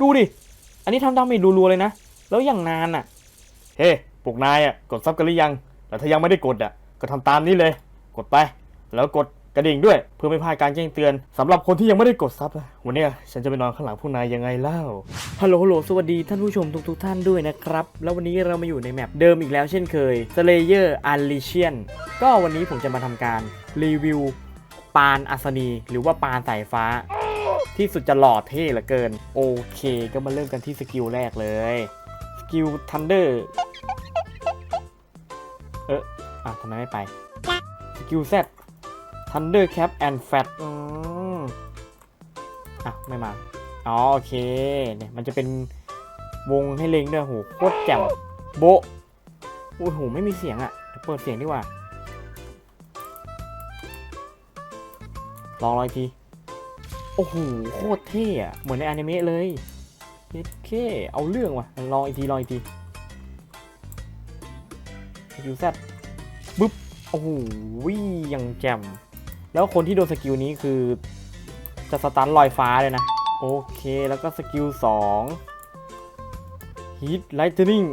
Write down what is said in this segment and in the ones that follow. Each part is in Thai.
ดูดิ อันนี้ทำดาเมจรัวๆเลยนะ แล้วอย่างนานอะ เฮ้พวกนายอะกดซับกันหรือยังแต่ถ้ายังไม่ได้กดอะ ก็ทำตามนี้เลย กดไป แล้วกดกระดิ่งด้วย เพื่อไม่พลาดการแจ้งเตือนสำหรับคนที่ยังไม่ได้กดซับอะวันนี้ฉันจะไปนอนข้างหลังพวกนายยังไงเล่าฮัลโหลฮัลโหลสวัสดีท่านผู้ชมทุกๆท่านด้วยนะครับ แล้ววันนี้เรามาอยู่ในแมปเดิมอีกแล้วเช่นเคย Slayer Unleashed ก็วันนี้ผมจะมาทำการรีวิวปานอัศนีหรือว่าปานสายฟ้า ที่สุดจะหล่อเท่เหลือเกิน โอเค ก็มาเริ่มกันที่สกิลแรกเลย สกิลทันเดอร์ เอออะทำไมไม่ไป สกิลแซ Thunder Cap and Fat อืมอะ ไม่มา อ๋อ โอเค เนี่ยมันจะเป็นวงให้เล็งด้วยโหโคตรแจ่มโบโอ้โห ไม่มีเสียงอะ่ะเดี๋ยวเปิดเสียงดีกว่า ลองลองอีกที โอ้โหโคตรเท่อะเหมือนในอนิเมะเลยเย็ดเคเอาเรื่องว่ะลองอีกทีลองอีกทีสกิลแซดปึ๊บโอ้โหยังแจ่มแล้วคนที่โดนสกิลนี้คือ จะสตันลอยฟ้าเลยนะ โอเคแล้วก็สกิล2 Heat Lightning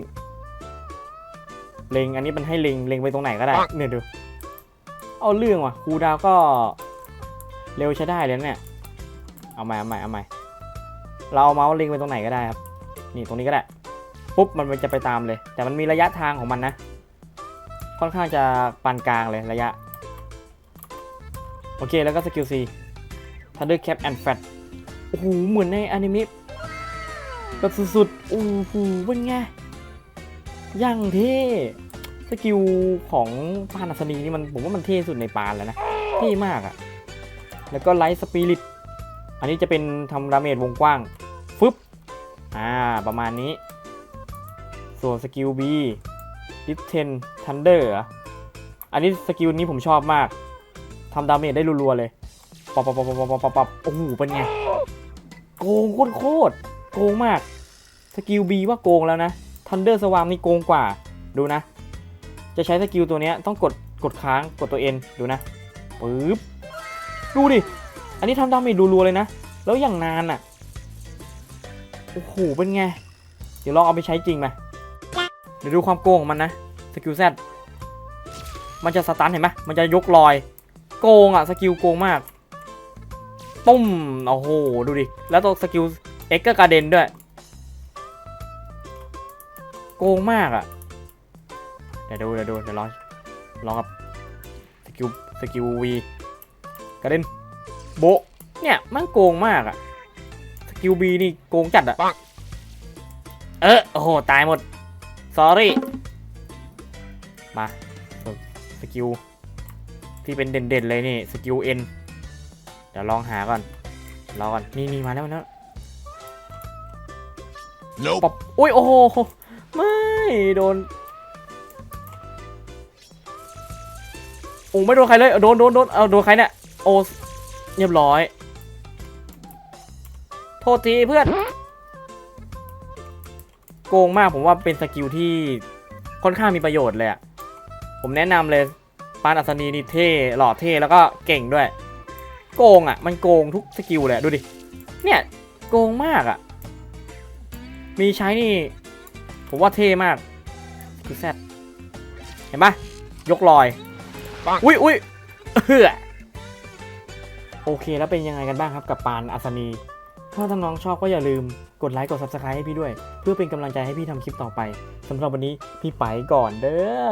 เล็งอันนี้มันให้เล็งเล็งไปตรงไหนก็ได้ เนี่ยดู เอาเรื่องว่ะครูดาวก็เร็วใช้ได้เลยนะเนี่ย เอาใหม่เอาใหม่เอาใหม่เราเอาเมาส์เล็งไปตรงไหนก็ได้ครับ นี่ตรงนี้ก็ได้ ปุ๊บมันจะไปตามเลย แต่มันมีระยะทางของมันนะ ค่อนข้างจะปานกลางเลยระยะ โอเคแล้วก็สกิล C Thunder Cap and Fat โอ้โหเหมือนในอนิเมะแบบสุดๆ โอ้โหเป็นไงย่างเท่ สกิลของปานอัศนีนี่มันผมว่ามันเท่สุดในปานแล้วนะ เท่มากอะแล้วก็ไลท์สปิริต อันนี้จะเป็นทำดาเมจวงกว้างฟึบอ่าประมาณนี้ ส่วนสกิล B ดิฟเทนทันเดอร์อันนี้สกิลนี้ผมชอบมากทำดาเมจได้รัวๆเลยปับปับปับปับปับปับปับโอ้โหเป็นไง โกงโคตรโคตรโกงมาก สกิล B ว่าโกงแล้วนะทันเดอร์สวามนี่โกงกว่าดูนะ จะใช้สกิลตัวนี้ต้องกดกดค้างกดตัวเอ็นดูนะปึ๊บดูดิ อันนี้ทำดาเมจรัวๆเลยนะ แล้วอย่างนานอะ โอ้โห เป็นไง เดี๋ยวลองเอาไปใช้จริงไหมเดี๋ยวดูความโกงของมันนะ สกิลแซดมันจะสตันเห็นไหมมันจะยกลอย โกงอะ สกิลโกงมากตุ้ม โอ้โห ดูดิ แล้วตัวสกิลเอ็กก็กระเด็นด้วย โกงมากอะ เดี๋ยวดู เดี๋ยวดู เดี๋ยวลองลองกับสกิล สกิลวีกระเด็น โบะเนี่ยมันโกงมากอะสกิลบีนี่โกงจัดอะเออโอ้โห ตายหมด s อรี่มาสกิลที่เป็นเด่นๆเลยนี่สกิลเอ็นเดี๋ยวลองหาก่อนรอก่อนนี่นี่มาแล้วมาแล้ว Nope. ปอบอุ้ยโอ้โหไม่โดนโอ้ไม่โดนใครเลยเอาโดนโดนโดนเอาโดนใครเนี่ยโอ้ เรียบร้อย โทษทีเพื่อน โกงมากผมว่าเป็นสกิลที่ค่อนข้างมีประโยชน์เลยอะผมแนะนำเลยปานอัศนีนี่เท่หล่อเท่แล้วก็เก่งด้วย โกงอะมันโกงทุกสกิลเลยอะดูดิ เนี่ยโกงมากอะมีใช้นี่ ผมว่าเท่มาก คือแซดเห็นปะยกลอยปังอุ้ยอุ้ยเฮือ โอเคแล้วเป็นยังไงกันบ้างครับกับปานอัศนี ถ้าท่านน้องชอบก็อย่าลืมกดไลค์กด subscribe ให้พี่ด้วย เพื่อเป็นกำลังใจให้พี่ทำคลิปต่อไปสำหรับวันนี้พี่ไปก่อนเด้อ